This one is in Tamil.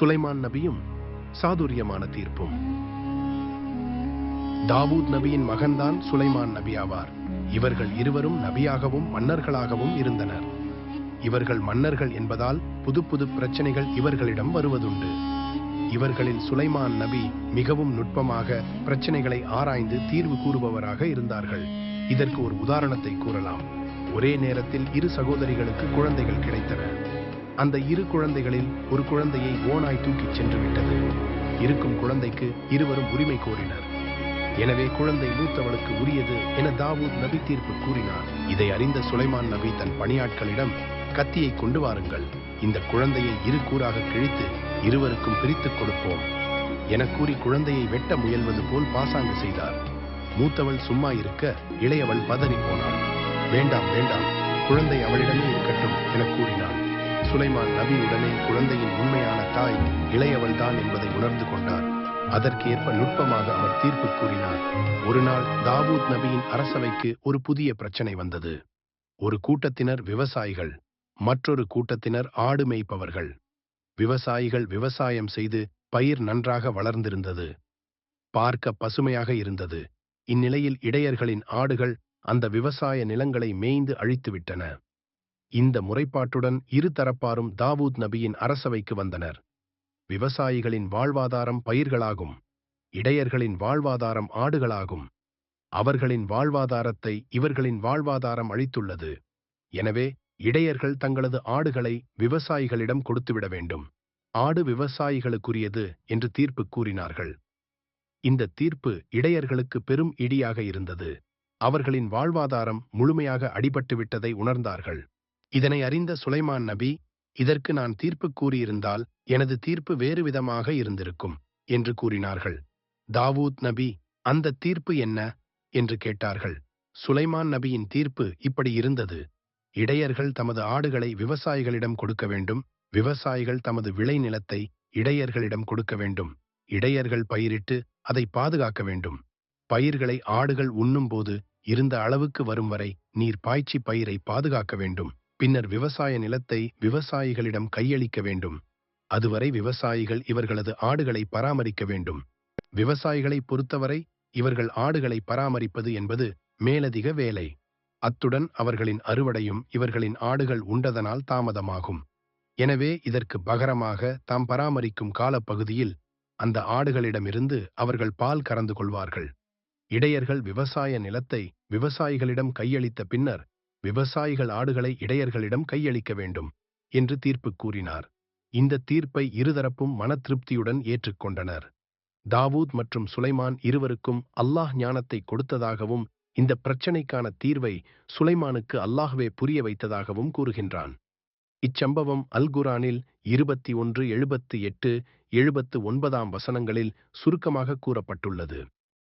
சுலைமான் நபியும் சாதுரியமான தீர்ப்பும். தாவூத் நபியின் மகன்தான் சுலைமான் நபி ஆவார். இவர்கள் இருவரும் நபியாகவும் மன்னர்களாகவும் இருந்தனர். இவர்கள் மன்னர்கள் என்பதால் புது புது பிரச்சனைகள் இவர்களிடம் வருவதுண்டு. இவர்களில் சுலைமான் நபி மிகவும் நுட்பமாக பிரச்சனைகளை ஆராய்ந்து தீர்வு கூறுபவராக இருந்தார்கள். இதற்கு ஒரு உதாரணத்தை கூறலாம். ஒரே நேரத்தில் இரு சகோதரிகளுக்கு குழந்தைகள் கிடைத்தன. அந்த இரு குழந்தைகளில் ஒரு குழந்தையை ஓனாய் தூக்கிச் சென்று விட்டது. இருக்கும் குழந்தைக்கு இருவரும் உரிமை கோரினர். எனவே குழந்தை மூத்தவளுக்கு உரியது என தாவூத் நபி தீர்ப்பு கூறினார். இதை அறிந்த சுலைமான் நபி தன் பணியாட்களிடம் கத்தியை கொண்டு வாருங்கள். இந்த குழந்தையை இரு கூறாக கிழித்து இருவருக்கும் பிரித்துக் கொடுப்போம் என கூறி குழந்தையை வெட்ட முயல்வது போல் பாசாங்கு செய்தார். மூத்தவள் சும்மா இருக்க இளையவள் பதறி போனாள். வேண்டாம் வேண்டாம். குழந்தை அவளிடமே இருக்கட்டும் என கூறினாள். சுலைமான் நபி உடனே குழந்தையின் உண்மையான தாய் இளையவள் தான் என்பதை உணர்ந்து கொண்டார். அதற்கேற்ப நுட்பமாக அவர் தீர்ப்பு கூறினார். ஒரு நாள் தாவூத் நபியின் அரசவைக்கு ஒரு புதிய பிரச்சனை வந்தது. ஒரு கூட்டத்தினர் விவசாயிகள் மற்றொரு கூட்டத்தினர் ஆடு மேய்ப்பவர்கள். விவசாயிகள் விவசாயம் செய்து பயிர் நன்றாக வளர்ந்திருந்தது. பார்க்க பசுமையாக இருந்தது. இந்நிலையில் இடையர்களின் ஆடுகள் அந்த விவசாய நிலங்களை மேய்ந்து அழித்துவிட்டன. இந்த முறைப்பாட்டுடன் இரு தரப்பாரும் தாவூத் நபியின் அரசவைக்கு வந்தனர். விவசாயிகளின் வாழ்வாதாரம் பயிர்களாகும். இடையர்களின் வாழ்வாதாரம் ஆடுகளாகும். அவர்களின் வாழ்வாதாரத்தை இவர்களின் வாழ்வாதாரம் அழித்துள்ளது. எனவே இடையர்கள் தங்களது ஆடுகளை விவசாயிகளிடம் கொடுத்துவிட வேண்டும். ஆடு விவசாயிகளுக்குரியது என்று தீர்ப்பு கூறினார்கள். இந்த தீர்ப்பு இடையர்களுக்கு பெரும் இடியாக இருந்தது. அவர்களின் வாழ்வாதாரம் முழுமையாக அடிபட்டுவிட்டதை உணர்ந்தார்கள். இதனை அறிந்த சுலைமான் நபி இதற்கு நான் தீர்ப்பு கூறியிருந்தால் எனது தீர்ப்பு வேறு விதமாக இருந்திருக்கும் என்று கூறினார்கள். தாவூத் நபி அந்த தீர்ப்பு என்ன? என்று கேட்டார்கள். சுலைமான் நபியின் தீர்ப்பு இப்படி இருந்தது. இடையர்கள் தமது ஆடுகளை விவசாயிகளிடம் கொடுக்க வேண்டும் விவசாயிகள் தமது விளைநிலத்தை இடையர்களிடம் கொடுக்க வேண்டும் இடையர்கள் பயிரிட்டு அதை பாதுகாக்க வேண்டும். பயிர்களை ஆடுகள் உண்ணும்போது இருந்த அளவுக்கு வரும் வரை நீர் பாய்ச்சி பயிரை பாதுகாக்க வேண்டும். பின்னர் விவசாய நிலத்தை விவசாயிகளிடம் கையளிக்க வேண்டும். அதுவரை விவசாயிகள் இவர்களது ஆடுகளை பராமரிக்க வேண்டும். விவசாயிகளை பொறுத்தவரை இவர்கள் ஆடுகளை பராமரிப்பது என்பது மேலதிக வேலை. அத்துடன் அவர்களின் அறுவடையும் இவர்களின் ஆடுகள் உண்டதனால் தாமதமாகும். எனவே இதற்கு பகரமாக தாம் பராமரிக்கும் காலப்பகுதியில் அந்த ஆடுகளிடமிருந்து அவர்கள் பால் கறந்து கொள்வார்கள். இடையர்கள் விவசாய நிலத்தை விவசாயிகளிடம் கையளித்த பின்னர் விவசாயிகள் ஆடுகளை இடையர்களிடம் கையளிக்க வேண்டும் என்று தீர்ப்பு கூறினார். இந்த தீர்ப்பை இருதரப்பும் மன திருப்தியுடன் ஏற்றுக்கொண்டனர். தாவூத் மற்றும் சுலைமான் இருவருக்கும் அல்லாஹ் ஞானத்தை கொடுத்ததாகவும் இந்த பிரச்சினைக்கான தீர்வை சுலைமானுக்கு அல்லாஹ்வே புரிய வைத்ததாகவும் கூறுகின்றான். இச்சம்பவம் அல் குரானில் இருபத்தி ஒன்று எழுபத்து எட்டு எழுபத்து ஒன்பதாம் வசனங்களில் சுருக்கமாக கூறப்பட்டுள்ளது.